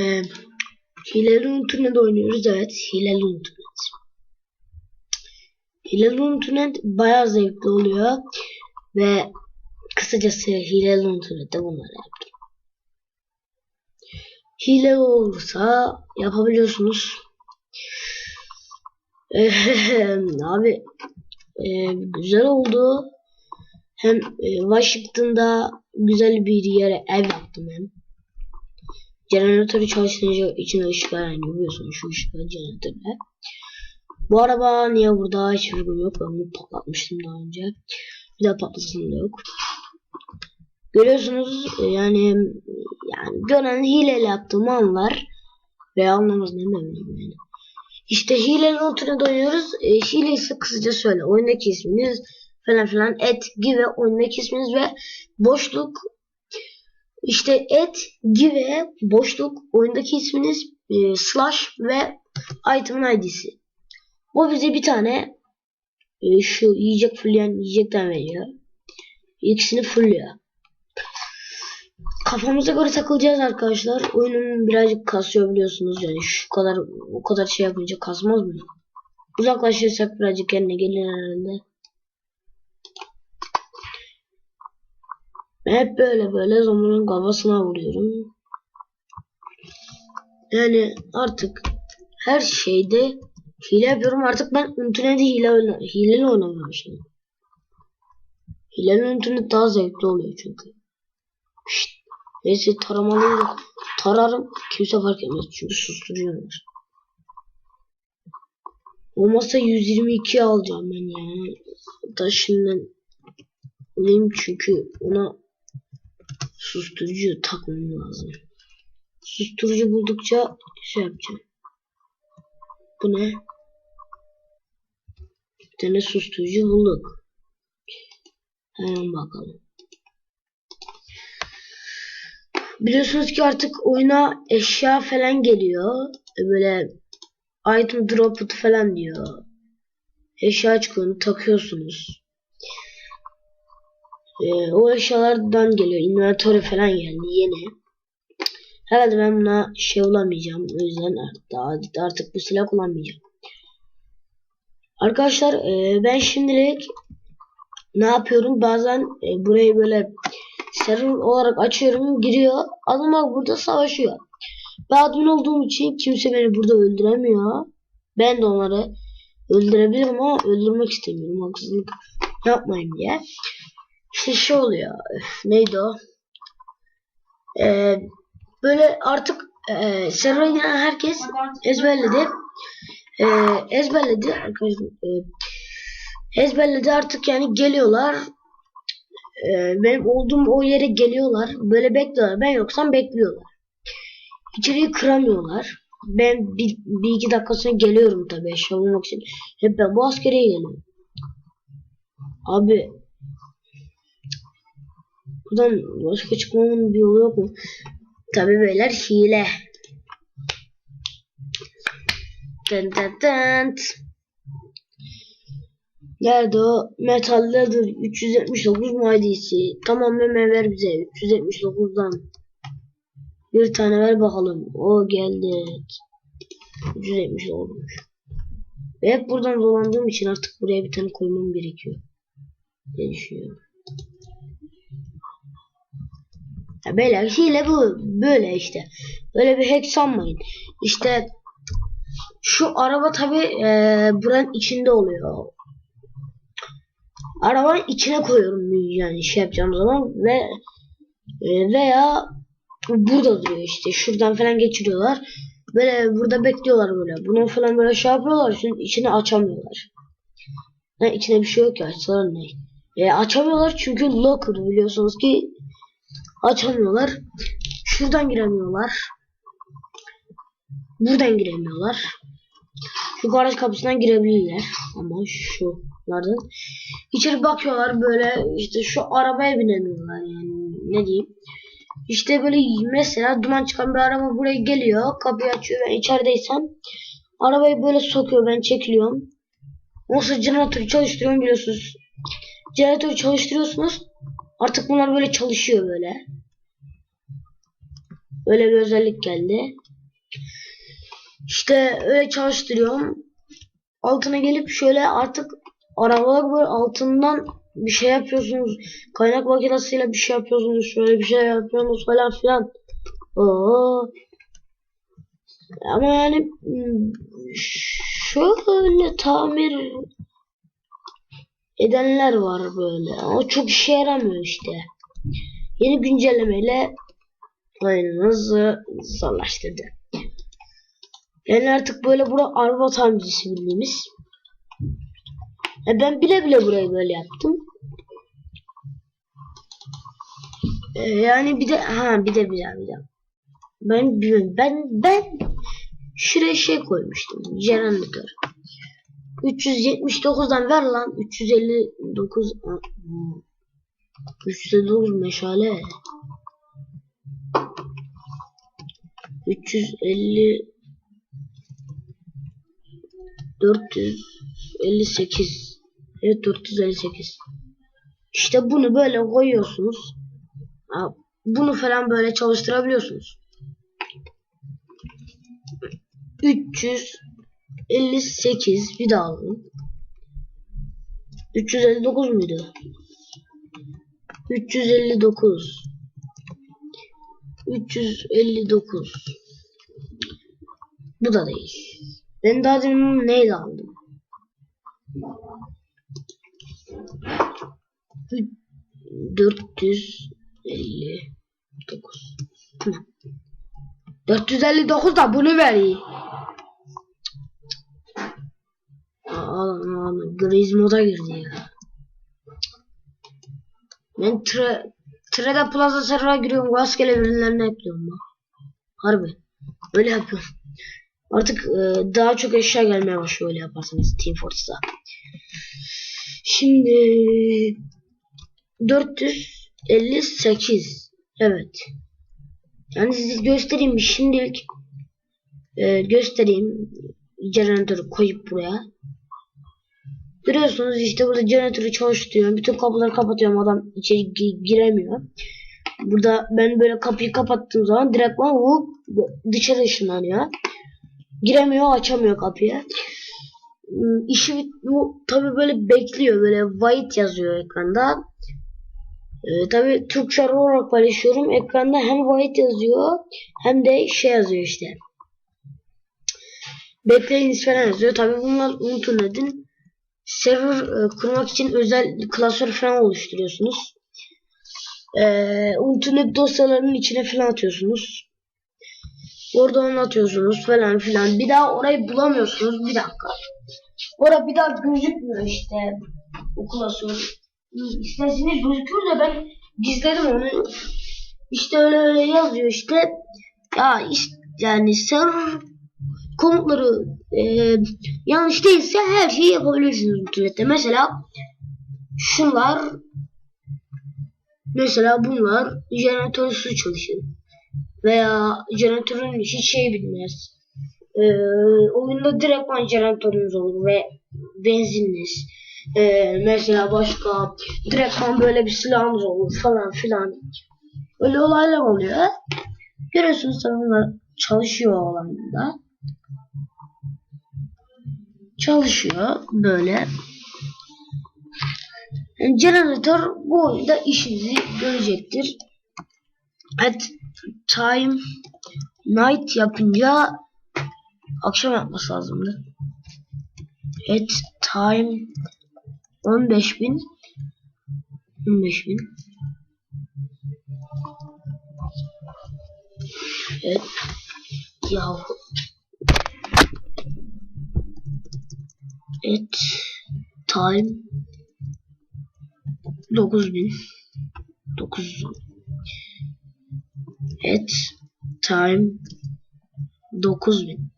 Ee, Hileli Untunet oynuyoruz. Evet. Hileli Untunet. Hileli Untunet bayağı zevkli oluyor. Ve kısacası Hileli Untunet'te bunları yaptım. Hile olursa yapabiliyorsunuz. Abi e, güzel oldu. Hem e, Washington'da güzel bir yere ev yaptım hem. Jeneratörü çalıştırınca içine ışık yanıyor biliyorsunuz şu ışıklar jeneratörle. Bu araba niye burada hiç uygun yok. Ben bunu patlatmıştım daha önce. Bir daha patlasın da yok. Görüyorsunuz e, yani yani gören hileyle yaptığım anlar ve anlamaz ne bileyim yani. İşte hilenin altına doyuyoruz. E, hile ise kısaca söyle. Oyundaki isminiz falan filan et gibi oyundaki isminiz ve boşluk işte et gibi boşluk oyundaki isminiz e, slash ve item'ın id'si. O bize bir tane e, şu yiyecek fullleyen yiyecekten veriyor. İkisini fullüyor. Kafamıza göre takılacağız arkadaşlar. Oyunun birazcık kasıyor biliyorsunuz yani şu kadar o kadar şey yapınca kasmaz mı? Uzaklaşırsak birazcık kendine gelir herhalde. Hep böyle böyle zombinin kafasına vuruyorum. Yani artık her şeyde hile yapıyorum. Artık ben internette hile oyna hileli oynamaya başladım. İnternet daha zevkli oluyor çünkü. Şşt. Neyse taramalıyım da tararım kimse fark etmez çünkü susturuyorlar. Olmazsa 122 alacağım ben yani. Da şimdiden alayım çünkü ona susturucu takmam lazım. Susturucu buldukça şey yapacağım. Bu ne? Bir tane susturucu bulduk. Hemen bakalım. Biliyorsunuz ki artık oyuna eşya falan geliyor. Böyle item drop falan diyor. Eşya çıkıyor takıyorsunuz. Ee, o eşyalardan geliyor. Inventory falan geldi yeni. Herhalde ben buna şey olamayacağım. O yüzden artık, artık bu silah kullanmayacağım. Arkadaşlar e, ben şimdilik ne yapıyorum? Bazen e, burayı böyle server olarak açıyorum giriyor. Adamlar burada savaşıyor. Ben admin olduğum için kimse beni burada öldüremiyor. Ben de onları öldürebilirim ama öldürmek istemiyorum. Haksızlık yapmayın diye. Şey oluyor. Öf, neydi o? Ee, böyle artık e, server'a giren herkes ezberledi. E, ezberledi arkadaşlar. E, ezberledi artık yani geliyorlar e, benim olduğum o yere geliyorlar. Böyle bekliyorlar. Ben yoksam bekliyorlar. İçeriği kıramıyorlar. Ben bir, bir iki dakika sonra geliyorum tabii eşya bulmak için. Hep ben bu askeriye geliyorum. Abi buradan başka çıkmamın bir yolu yok mu? Tabii beyler hile. Dın dın dın. Nerede o? Metallerdir. 379 maddesi. Tamam hemen ver bize. 379'dan. Bir tane ver bakalım. O geldi. 370 olmuş. Ve hep buradan dolandığım için artık buraya bir tane koymam gerekiyor. Ne düşünüyorum? Ya böyle hile bu. Böyle işte. Böyle bir hack sanmayın. İşte şu araba tabi e, buranın içinde oluyor arabanın içine koyuyorum yani şey yapacağım zaman ve e, veya burada duruyor işte şuradan falan geçiriyorlar böyle burada bekliyorlar böyle bunu falan böyle şey yapıyorlar şimdi içine açamıyorlar yani içine bir şey yok ya açsalar ne e, açamıyorlar çünkü locker biliyorsunuz ki açamıyorlar. Şuradan giremiyorlar. Buradan giremiyorlar. Şu garaj kapısından girebilirler. Ama şulardan içeri bakıyorlar. Böyle işte şu arabaya binemiyorlar yani. Ne diyeyim. İşte böyle mesela duman çıkan bir araba buraya geliyor. Kapıyı açıyor. Ben içerideysem arabayı böyle sokuyor. Ben çekiliyorum. Nasıl jeneratörü çalıştırıyorum biliyorsunuz. Jeneratörü çalıştırıyorsunuz artık bunlar böyle çalışıyor böyle. Öyle bir özellik geldi. İşte öyle çalıştırıyorum. Altına gelip şöyle artık arabalar böyle altından bir şey yapıyorsunuz. Kaynak makinesiyle bir şey yapıyorsunuz. Şöyle bir şey yapıyorsunuz falan filan. Oo. Ama yani hmm, şöyle tamir edenler var böyle. Ama çok işe yaramıyor işte. Yeni güncellemeyle oyunumuzu zorlaştırdı. Yani artık böyle bura araba tamircisi bildiğimiz. E ben bile bile burayı böyle yaptım. E yani bir de ha bir de bir daha bir daha. Ben ben ben şuraya şey koymuştum. Jeneratör. 379'dan ver lan. 359 Aa, 359 meşale. 350 458 Evet 458 İşte bunu böyle koyuyorsunuz. Bunu falan böyle çalıştırabiliyorsunuz 358 bir daha alalım 359 muydu? 359 359 Bu da değil. Ben daha demin neydi aldım? Üç- 459 Hı. 459 da bunu veriyor. Ağlam ağlam. Griz moda girdi ya. Ben tre, Trade Plaza server'a giriyorum. Rastgele ürünlerini ekliyorum bak. Harbi. Öyle yapıyorum. Artık e, daha çok eşya gelmeye başlıyor öyle yaparsanız Team Fortress'a. Şimdi 458 Evet. Yani size göstereyim şimdilik e, göstereyim jeneratörü koyup buraya. Görüyorsunuz işte burada jeneratörü çalıştırıyorum. Bütün kapıları kapatıyorum. Adam içeri gi- giremiyor. Burada ben böyle kapıyı kapattığım zaman direktman vup dışarı ışınlanıyor. Giremiyor, açamıyor kapıyı. Hmm, İşi bu tabi böyle bekliyor. Böyle white yazıyor ekranda. Ee, tabi Türk server olarak paylaşıyorum. Ekranda hem white yazıyor hem de şey yazıyor işte. Bekleyiniz falan yazıyor. Tabi bunlar unutun edin server e, kurmak için özel klasör falan oluşturuyorsunuz. E, internet dosyalarının içine falan atıyorsunuz. Orada onu atıyorsunuz falan filan. Bir daha orayı bulamıyorsunuz. Bir dakika. Orada bir daha gözükmüyor işte o klasör. İsterseniz gözükür de ben gizledim onu. İşte öyle öyle yazıyor işte. Ya işte yani server komutları e, yanlış değilse her şeyi yapabilirsiniz bu türette. Mesela şunlar mesela bunlar jeneratörsüz çalışır. Veya jeneratörün hiç şey bilmez. E, oyunda direktman jeneratörünüz olur ve benzininiz. E, mesela başka direktman böyle bir silahınız olur falan filan. Öyle olaylar oluyor. Görüyorsunuz tabii bunlar çalışıyor o alanda çalışıyor böyle. Yani Jeneratör bu oyunda işinizi görecektir. At time night yapınca akşam yapması lazımdı. At time 15.000 15.000 Evet. Yahu Et time 9000 900 Et time 9000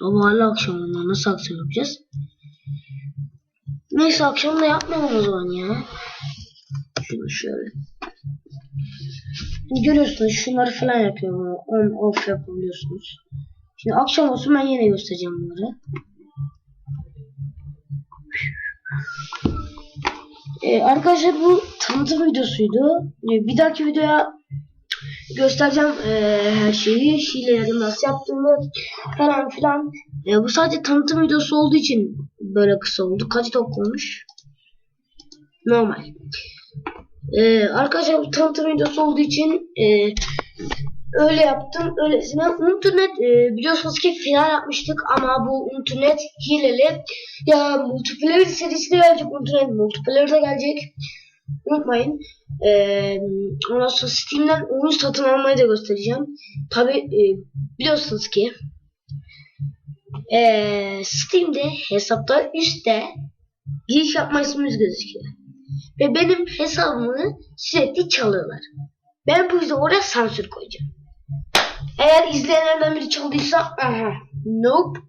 Ama hala akşamında nasıl akşam yapacağız? Neyse akşamda yapmayalım o zaman ya. Şunu şöyle. Görüyorsunuz şunları falan yapıyorum. On off yapabiliyorsunuz. Şimdi akşam olsun ben yine göstereceğim bunları. Ee, arkadaşlar bu tanıtım videosuydu. Ee, bir dahaki videoya göstereceğim ee, her şeyi. Hileleri nasıl yaptığımı falan filan. Ee, bu sadece tanıtım videosu olduğu için böyle kısa oldu. Kaç dakika olmuş? Normal. Ee, arkadaşlar bu tanıtım videosu olduğu için ee, öyle yaptım. Öylesine internet e, biliyorsunuz ki final yapmıştık ama bu internet hileli. Ya multiplayer serisi de gelecek. Internet multiplayer de gelecek. Unutmayın. Ee, ondan sonra Steam'den oyun satın almayı da göstereceğim. Tabi e, biliyorsunuz ki e, Steam'de hesapta üstte giriş yapma ismimiz gözüküyor. Ve benim hesabımı sürekli çalıyorlar. Ben bu yüzden oraya sansür koyacağım. Eğer izleyenlerden biri çaldıysa aha, nope.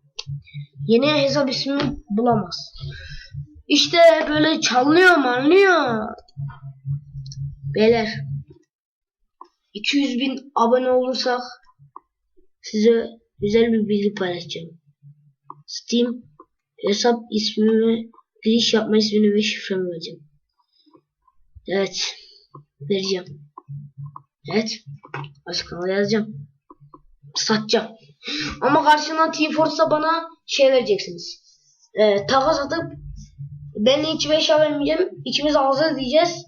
Yeni hesap ismini bulamaz. İşte böyle çalınıyor manlıyor. Beyler 200 bin abone olursak size güzel bir bilgi paylaşacağım. Steam hesap ismimi, giriş yapma ismini ve şifremi vereceğim. Evet. Vereceğim. Evet. Açıklamada yazacağım. Satacağım. Ama karşılığında T-Force'da bana şey vereceksiniz. Ee, takas atıp ben hiç eşya vermeyeceğim. İkimiz ağzı diyeceğiz.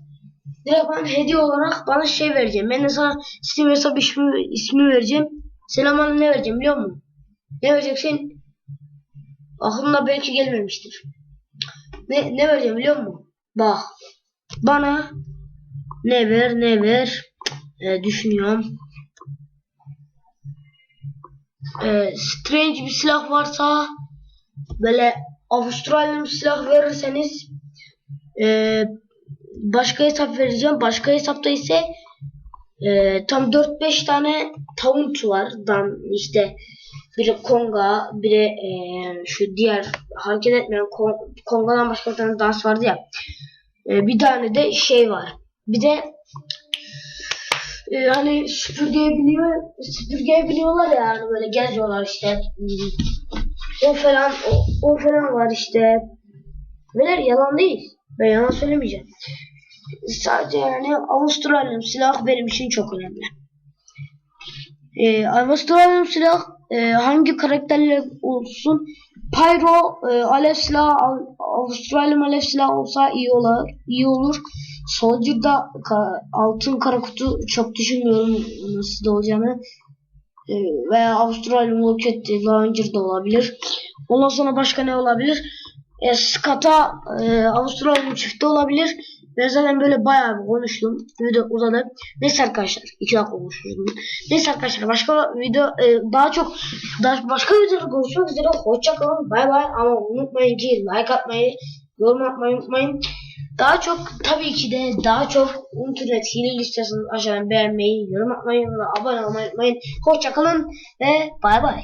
Direkt ben hediye olarak bana şey vereceğim. Ben de sana Steam hesap ismi, ismi vereceğim. Sen bana ne vereceğim biliyor musun? Ne vereceksin? Aklımda belki gelmemiştir. Ne, ne vereceğim biliyor musun? Bak. Bana ne ver ne ver Ee, düşünüyorum. Ee, strange bir silah varsa böyle Avustralyan bir silah verirseniz ee, başka hesap vereceğim. Başka hesapta ise ee, tam 4-5 tane taunt var. Dan işte biri Konga, biri ee, şu diğer hareket etmeyen Kon- Konga'dan başka bir tane dans vardı ya. Ee, bir tane de şey var. Bir de e, hani süpürgeyi biliyor, süpürgeyi biliyorlar ya hani böyle geziyorlar işte. O falan, o, o falan var işte. Beyler yalan değil. Ben yalan söylemeyeceğim. Sadece yani Avustralyan silah benim için çok önemli. Ee, Avustralyan silah e, hangi karakterle olsun Pyro e, alev silahı Av- Avustralyan alev silahı olsa iyi olur. iyi olur. Ka- altın kara kutu çok düşünmüyorum nasıl da olacağını. E, veya Avustralyan Rocket Launcher'da olabilir. Ondan sonra başka ne olabilir? E, Skata e, Avustralyan çifti olabilir. Ben zaten böyle bayağı bir konuştum. Video uzadı. Neyse arkadaşlar. 2 dakika konuşmuşum. Neyse arkadaşlar başka video e, daha çok daha başka videoda görüşmek üzere. Hoşça kalın. Bay bay. Ama unutmayın ki like atmayı, yorum atmayı unutmayın. Daha çok tabii ki de daha çok internet hile istiyorsanız aşağıdan beğenmeyi, yorum atmayı ve abone olmayı unutmayın. Hoşça kalın ve bay bay.